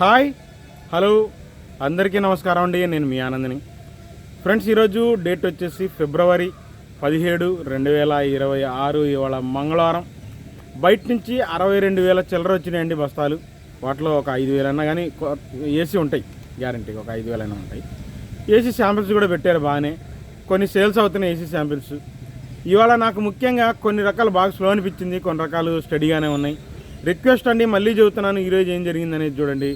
Hi hello అందరికీ నమస్కారం అండి నేను మీ ఆనందని. ఫ్రెండ్స్ ఈరోజు డేట్ వచ్చేసి ఫిబ్రవరి పదిహేడు రెండు వేల ఇరవై ఆరు ఇవాళ మంగళవారం. బయట నుంచి అరవై రెండు వేల చిల్లర వచ్చినాయండి బస్తాలు. వాటిలో ఒక ఐదు వేలన్నా కానీ ఏసీ ఉంటాయి గ్యారంటీగా ఒక ఐదు వేలైనా ఉంటాయి. ఏసీ శాంపిల్స్ కూడా పెట్టారు బాగానే. కొన్ని సేల్స్ అవుతున్నాయి ఏసీ శాంపిల్స్. ఇవాళ నాకు ముఖ్యంగా కొన్ని రకాలు బాగా స్లో అనిపించింది కొన్ని రకాలు స్టడీగానే ఉన్నాయి. రిక్వెస్ట్ అండి మళ్ళీ చెబుతున్నాను ఈరోజు ఏం జరిగిందనేది చూడండి.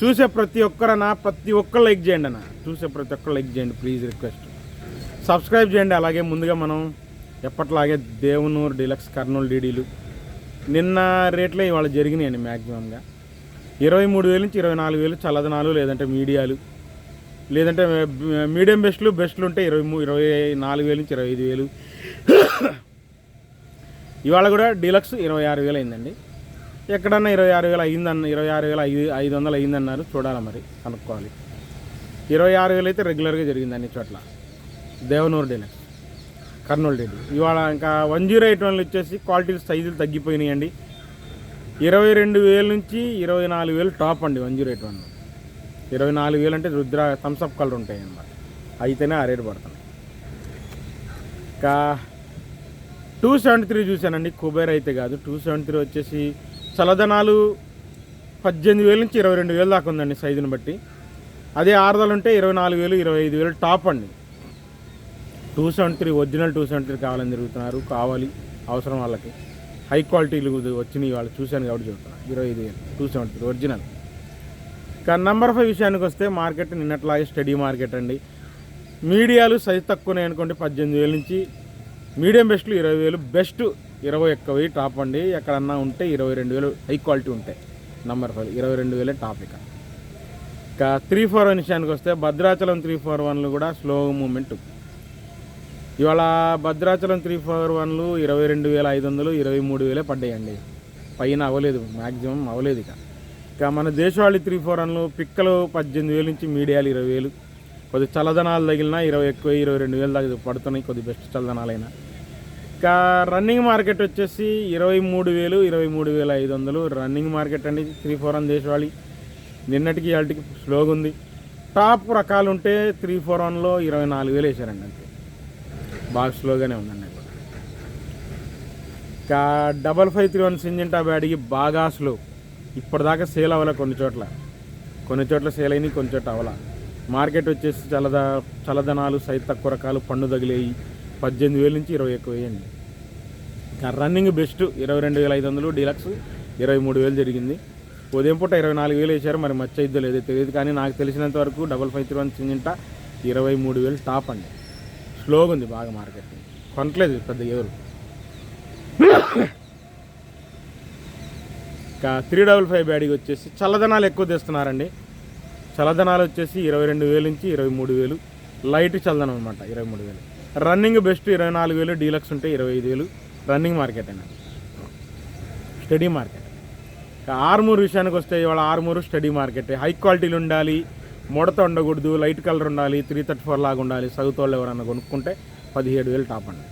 చూసే ప్రతి ఒక్కరన్నా ప్రతి ఒక్కరు లైక్ చేయండి అన్న. చూసే ప్రతి ఒక్కరు లైక్ చేయండి ప్లీజ్ రిక్వెస్ట్ సబ్స్క్రైబ్ చేయండి. అలాగే ముందుగా మనం ఎప్పట్లాగే దేవునూరు డీలక్స్ కర్నూలు డీడీలు నిన్న రేట్లే ఇవాళ జరిగినాయండి మ్యాక్సిమంగా ఇరవై మూడు వేలు నుంచి ఇరవై నాలుగు వేలు చల్లదనాలు లేదంటే మీడియాలు లేదంటే మీడియం బెస్ట్లు బెస్ట్లు ఉంటే ఇరవై మూ ఇరవై నాలుగు వేలు నుంచి ఇరవై ఐదు వేలు. ఇవాళ కూడా డీలక్స్ ఇరవై ఆరు వేలు అయిందండి. ఎక్కడన్నా ఇరవై ఆరు వేలు అయ్యిందన్న ఇరవై ఆరు వేల ఐదు ఐదు వందలు అయ్యిందన్నారు. చూడాలి మరి కనుక్కోవాలి. ఇరవై ఆరు వేలు అయితే రెగ్యులర్గా జరిగింది అన్ని చోట్ల. దేవనూరు డీలక్స్ కర్నూలు డీడీ ఇవాళ ఇంకా వన్ జీరో ఎయిట్ వన్లు వచ్చేసి క్వాలిటీ సైజులు తగ్గిపోయినాయండి. ఇరవై రెండు వేల నుంచి ఇరవై నాలుగు వేలు టాప్ అండి వన్ జీరో ఎయిట్ వన్. ఇరవై నాలుగు వేలు అంటే రుద్ర థమ్స్అప్ కలర్ ఉంటాయి అన్నమాట. అయితేనే ఆ రేటు పడుతున్నాయి. ఇంకా టూ సెవెంటీ త్రీ చూశానండి కుబేర్ అయితే కాదు. టూ సెవెంటీ త్రీ వచ్చేసి చలదనాలు పద్దెనిమిది వేల నుంచి ఇరవై రెండు వేలు దాకా ఉందండి సైజుని బట్టి. అదే ఆరుదలు ఉంటే ఇరవై నాలుగు వేలు ఇరవై ఐదు వేలు టాప్ అండి. Two seventy three original two seventy three కావాలని తిరుగుతున్నారు. కావాలి అవసరం వాళ్ళకి. హై క్వాలిటీలు వచ్చినాయి వాళ్ళు చూశాను కాబట్టి చెబుతున్నాను ఇరవై ఐదు వేలు టూ సెవెంటీ త్రీ ఒరిజినల్. కానీ నెంబర్ ఫైవ్ విషయానికి వస్తే మార్కెట్ నిన్నట్లాగే స్టడీ మార్కెట్ అండి. మీడియాలు సైజ్ తక్కువనే అనుకోండి పద్దెనిమిది వేల నుంచి మీడియం బెస్ట్లు ఇరవై వేలు బెస్ట్ ఇరవై ఒక్క వెయ్యి టాప్ అండి. ఎక్కడన్నా ఉంటే ఇరవై రెండు వేలు హై క్వాలిటీ ఉంటాయి నంబర్ ఫైవ్ ఇరవై రెండు వేలే టాప్ ఇక. ఇక త్రీ ఫోర్ వన్ విషయానికి వస్తే భద్రాచలం త్రీ ఫోర్ వన్లు కూడా స్లో మూమెంట్. ఇవాళ భద్రాచలం త్రీ ఫోర్ వన్లు ఇరవై రెండు వేల ఐదు వందలు ఇరవై మూడు వేలే పడ్డాయండి. పైన అవ్వలేదు మ్యాక్సిమం అవ్వలేదు ఇక. ఇక మన దేశవాళీ త్రీ ఫోర్ వన్లు పిక్కలు పద్దెనిమిది వేలు నుంచి మీడియాలు ఇరవై వేలు. కొద్ది చల్లదనాలు తగిలినా ఇరవై ఎక్కువ ఇరవై రెండు వేలు దాకా పడుతున్నాయి. కొద్ది బెస్ట్ చల్లదనాలైనా. ఇంకా రన్నింగ్ మార్కెట్ వచ్చేసి ఇరవై మూడు వేలు ఇరవై మూడు వేల ఐదు వందలు. రన్నింగ్ మార్కెట్ అండి త్రీ ఫోర్ వన్ దేశవాళి. నిన్నటికి వాళ్ళకి స్లోగా ఉంది. టాప్ రకాలు ఉంటే త్రీ ఫోర్ వన్లో ఇరవై నాలుగు వేలు వేసారండి అంతే. బాగా స్లోగానే ఉందండి. ఇంకా double five three one Syngenta బ్యాడ్కి బాగా స్లో. ఇప్పటిదాకా సేల్ అవ్వలే కొన్ని చోట్ల. కొన్ని చోట్ల సేల్ అయినాయి కొన్ని చోట్ల అవ్వాల. మార్కెట్ వచ్చేసి చల్లద చల్లదనాలు సైజ్ తక్కువ రకాలు పండు తగిలేయి. పద్దెనిమిది వేల నుంచి ఇరవై ఎక్కువ వేయండి ఇంకా రన్నింగ్ బెస్ట్ ఇరవై రెండు వేల ఐదు వందలు డీలక్స్ ఇరవై మూడు వేలు జరిగింది. ఉదయం పూట ఇరవై నాలుగు వేలు వేశారు మరి మచ్చ ఇద్దో లేదో తెలియదు కానీ నాకు తెలిసినంత వరకు double five three one Syngenta ఇరవై మూడు వేలు టాప్ అండి. స్లోగా ఉంది బాగా మార్కెట్. కొనట్లేదు పెద్ద ఎవరు ఇంకా త్రీ డబల్ ఫైవ్ బ్యాడీకి వచ్చేసి చల్లదనాలు ఎక్కువ తెస్తున్నారండి. చల్లదనాలు వచ్చేసి ఇరవై రెండు వేలు నుంచి ఇరవై మూడు వేలు. లైట్ చల్లదనం అనమాట ఇరవై మూడు వేలు. రన్నింగ్ బెస్ట్ ఇరవై నాలుగు వేలు డీలక్స్ ఉంటే ఇరవై ఐదు వేలు. రన్నింగ్ మార్కెట్ అయినా. Steady market. ఆర్మూర్ విషయానికి వస్తే ఇవాళ ఆర్మూరు స్టడీ మార్కెట్. హై క్వాలిటీలు ఉండాలి ముడత ఉండకూడదు లైట్ కలర్ ఉండాలి త్రీ థర్టీ ఫోర్ లాగా ఉండాలి. సౌత్ వాళ్ళు ఎవరన్నా కొనుక్కుంటే పదిహేడు వేలు టాప్ అండి.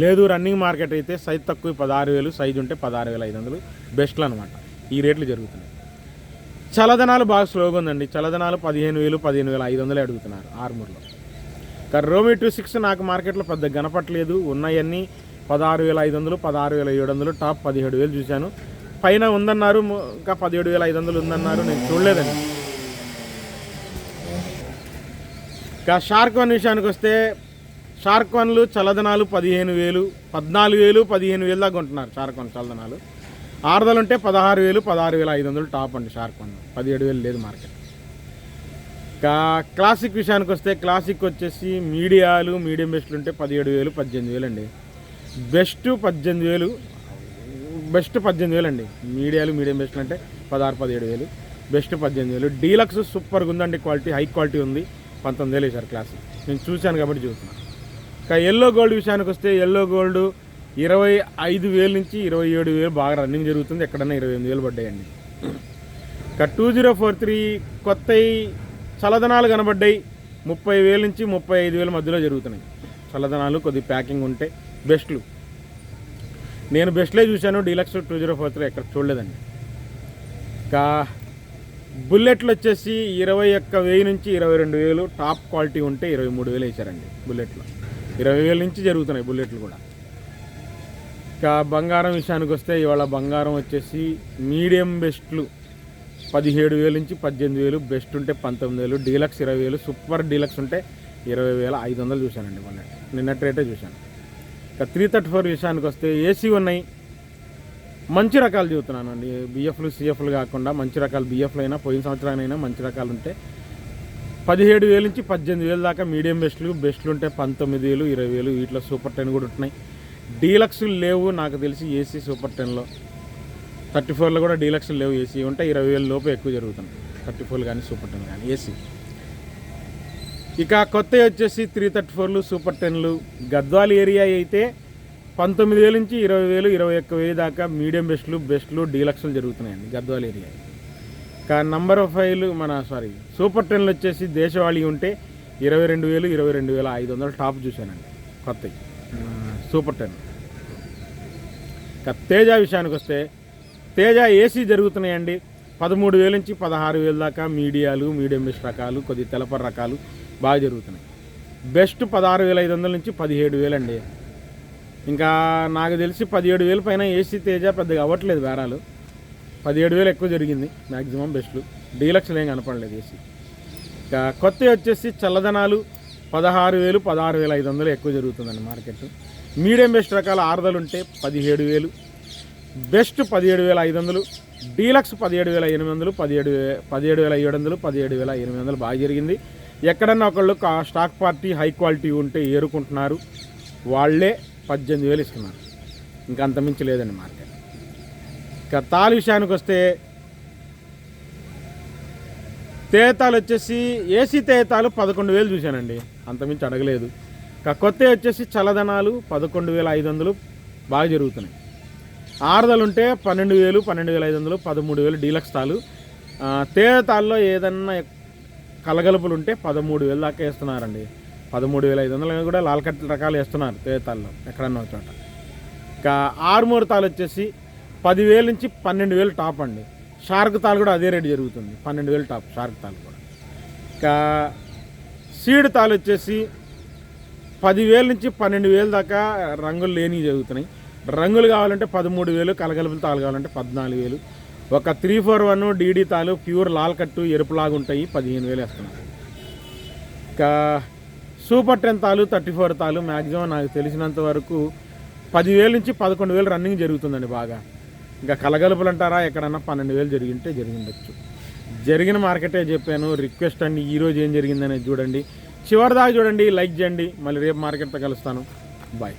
లేదు రన్నింగ్ మార్కెట్ అయితే సైజ్ తక్కువ పదహారు వేలు సైజ్ ఉంటే పదహారు వేల ఐదు వందలు. బెస్ట్లు అనమాట ఈ రేట్లు జరుగుతున్నాయి. చలదనాలు బాగా స్లోగా ఉందండి. చలదనాలు పదిహేను వేలు పదిహేను వేల ఐదు వందలు అడుగుతున్నారు ఆర్మూర్లో. కానీ రోమి టూ సిక్స్ నాకు మార్కెట్లో పెద్ద గనపట్లేదు ఉన్నాయన్నీ పదహారు వేల ఐదు వందలు పదహారు వేల ఏడు వందలు టాప్ పదిహేడు వేలు చూశాను. పైన ఉందన్నారు ఇంకా పదిహేడు వేల ఐదు వందలు ఉందన్నారు నేను చూడలేదండి. ఇంకా షార్క్ వన్ విషయానికి వస్తే షార్క్ వన్లు చల్లదనాలు పదిహేను వేలు పద్నాలుగు వేలు పదిహేను వేలు దాకా ఉంటున్నారు షార్క్ వన్ చల్లదనాలు. ఆరుదలు ఉంటే పదహారు వేలు పదహారు వేల ఐదు వందలు టాప్ అండి షార్క్ వన్. పదిహేడు వేలు లేదు మార్కెట్. క్లాసిక్ విషయానికి వస్తే క్లాసిక్ వచ్చేసి మీడియాలు మీడియం బెస్ట్లు ఉంటే పదిహేడు వేలు పద్దెనిమిది వేలు అండి బెస్ట్ పద్దెనిమిది వేలు బెస్ట్ పద్దెనిమిది వేలు అండి మీడియాలు మీడియం బెస్ట్లు అంటే పదహారు పదిహేడు వేలు. బెస్ట్ పద్దెనిమిది వేలు. డీలక్స్ సూపర్గా ఉందండి క్వాలిటీ హై క్వాలిటీ ఉంది. పంతొమ్మిది వేలు వేశారు క్లాసిక్ నేను చూశాను కాబట్టి చూస్తున్నాను ఇంకా ఎల్లో గోల్డ్ విషయానికి వస్తే ఎల్లో గోల్డ్ ఇరవై ఐదు వేల నుంచి ఇరవై ఏడు వేలు బాగా రన్నింగ్ జరుగుతుంది. ఎక్కడన్నా ఇరవై ఎనిమిది వేలు పడ్డాయండి. ఇంకా టూ జీరో ఫోర్ త్రీ కొత్త చల్లదనాలు కనబడ్డాయి. ముప్పై వేల నుంచి ముప్పై ఐదు వేల మధ్యలో జరుగుతున్నాయి. చల్లదనాలు కొద్ది ప్యాకింగ్ ఉంటే బెస్ట్లు. నేను బెస్ట్లే చూశాను deluxe two zero four three ఎక్కడ చూడలేదండి. ఇంకా బుల్లెట్లు వచ్చేసి ఇరవై ఒక్క వెయ్యి నుంచి ఇరవై రెండు వేలు టాప్ క్వాలిటీ ఉంటే ఇరవై మూడు వేలు వేశారండి బుల్లెట్లు. ఇరవై వేల నుంచి జరుగుతున్నాయి బుల్లెట్లు కూడా. ఇంకా బంగారం విషయానికి వస్తే ఇవాళ బంగారం వచ్చేసి మీడియం బెస్ట్లు. పదిహేడు వేలు నుంచి పద్దెనిమిది వేలు బెస్ట్ ఉంటే పంతొమ్మిది వేలు డీలక్స్ ఇరవై వేలు సూపర్ డీలక్స్ ఉంటే ఇరవై వేల ఐదు వందలు చూశానండి మొన్న. నిన్నటి రేటే చూశాను. ఇక త్రీ థర్టీ ఫోర్ విషయానికి వస్తే ఏసీ ఉన్నాయి. మంచి రకాలు చూస్తున్నాను అండి బిఎఫ్లు సిఎఫ్లు కాకుండా మంచి రకాలు బిఎఫ్లు అయినా పోయిన సంవత్సరానైనా మంచి రకాలు ఉంటే పదిహేడు వేలు నుంచి పద్దెనిమిది వేలు దాకా మీడియం బెస్ట్లు బెస్ట్లు ఉంటే పంతొమ్మిది వేలు ఇరవై వేలు వీటిలో సూపర్ టెన్ కూడా ఉంటున్నాయి. డీలక్స్ లేవు నాకు తెలిసి ఏసీ సూపర్ టెన్లో. థర్టీ ఫోర్లో కూడా డీలక్స్ లేవు ఏసీ. ఉంటే ఇరవై వేల లోపు ఎక్కువ జరుగుతుంది. థర్టీ ఫోర్ కానీ సూపర్ టెన్ కానీ ఏసీ. ఇక కొత్త వచ్చేసి త్రీ థర్టీ ఫోర్లు సూపర్ టెన్లు. గద్వాల్ ఏరియా అయితే పంతొమ్మిది వేల నుంచి ఇరవై వేలు ఇరవై ఒక్క వెయ్యి దాకా మీడియం బెస్ట్లు బెస్ట్లు డీలక్స్లు జరుగుతున్నాయండి గద్వాల్ ఏరియా. ఇక నంబర్ ఆఫ్ ఫైవ్లు మన సారీ సూపర్ టెన్లు వచ్చేసి దేశవాళీ ఉంటే ఇరవై రెండు వేలు ఇరవై రెండు వేల ఐదు వందలు టాప్ చూశానండి కొత్తవి. Super ten. ఇక తేజ విషయానికి వస్తే తేజ ఏసీ జరుగుతున్నాయండి. పదమూడు వేల నుంచి పదహారు వేల దాకా మీడియాలు మీడియం బెస్ట్ రకాలు కొద్ది తెలపర రకాలు బాగా జరుగుతున్నాయి. బెస్ట్ పదహారు వేల ఐదు వందల నుంచి పదిహేడు వేలు అండి ఇంకా నాకు తెలిసి పదిహేడు వేల పైన ఏసీ తేజ పెద్దగా అవ్వట్లేదు బేరాలు. పదిహేడు వేలు ఎక్కువ జరిగింది మ్యాక్సిమం బెస్ట్లు. డీలక్స్లు ఏం కనపడలేదు ఏసీ. ఇంకా కొత్త వచ్చేసి చల్లదనాలు పదహారు వేలు పదహారు వేల ఐదు వందలు ఎక్కువ జరుగుతుందండి మార్కెట్ మీడియం బెస్ట్ రకాల ఆరుదలు ఉంటే పదిహేడు వేలు బెస్ట్ పదిహేడు వేల ఐదు వందలు డీలక్స్ పదిహేడు వేల ఎనిమిది వందలు పదిహేడు పదిహేడు వేల ఏడు వందలు పదిహేడు వేల ఎనిమిది వందలు బాగా జరిగింది. ఎక్కడన్నా ఒకళ్ళు కా- స్టాక్ పార్టీ హై క్వాలిటీ ఉంటే ఏరుకుంటున్నారు. వాళ్ళే పద్దెనిమిది వేలు ఇస్తున్నారు. ఇంకా అంతమించి లేదండి మార్కెట్. ఇక తాల్ విషయానికి వస్తే తేతాలు వచ్చేసి ఏసీ తేతాలు పదకొండు వేలు చూశానండి. అంతమించి అడగలేదు. ఇక కొత్త వచ్చేసి చల్లదనాలు పదకొండు వేల ఐదు వందలు బాగా జరుగుతున్నాయి. ఆరుదలు ఉంటే పన్నెండు వేలు పన్నెండు వేల ఐదు వందలు పదమూడు వేలు డీలక్స్ తాలు. తేదె తేతాల్లో ఏదన్నా కలగలుపులు ఉంటే పదమూడు వేలు దాకా వేస్తున్నారండి. పదమూడు వేల ఐదు వందలు కూడా లాల్కట్ రకాలు వేస్తున్నారు తేతాల్లో ఎక్కడన్నా ఒక చోట. ఇంకా ఆరుమూరు తాలు వచ్చేసి పదివేల నుంచి పన్నెండు వేలు టాప్ అండి. షార్క్ తాలు కూడా అదే రేటు జరుగుతుంది పన్నెండు వేలు టాప్ షార్క్ తాలు కూడా. ఇంకా సీడ్ తాలు వచ్చేసి పదివేల నుంచి పన్నెండు వేలు దాకా రంగులు లేనివి జరుగుతున్నాయి. రంగులు కావాలంటే పదమూడు వేలు కలగలుపులు తాలు కావాలంటే పద్నాలుగు వేలు. ఒక త్రీ ఫోర్ వన్ డీడీ తాలు ప్యూర్ లాల్ కట్టు ఎరుపులాగా ఉంటాయి పదిహేను వేలు వేస్తున్నాను ఇంకా సూపర్ టెన్ తాలు థర్టీ ఫోర్ తాలు మ్యాక్సిమం నాకు తెలిసినంత వరకు పదివేల నుంచి పదకొండు వేలు రన్నింగ్ జరుగుతుందండి బాగా. ఇంకా కలగలుపులు అంటారా ఎక్కడన్నా పన్నెండు వేలు జరిగింటే జరిగిండొచ్చు. జరిగిన మార్కెటే చెప్పాను రిక్వెస్ట్ అండి ఈరోజు ఏం జరిగిందనేది చూడండి. చివరిదాకా చూడండి లైక్ చేయండి. మళ్ళీ రేపు మార్కెట్తో కలుస్తాను. బాయ్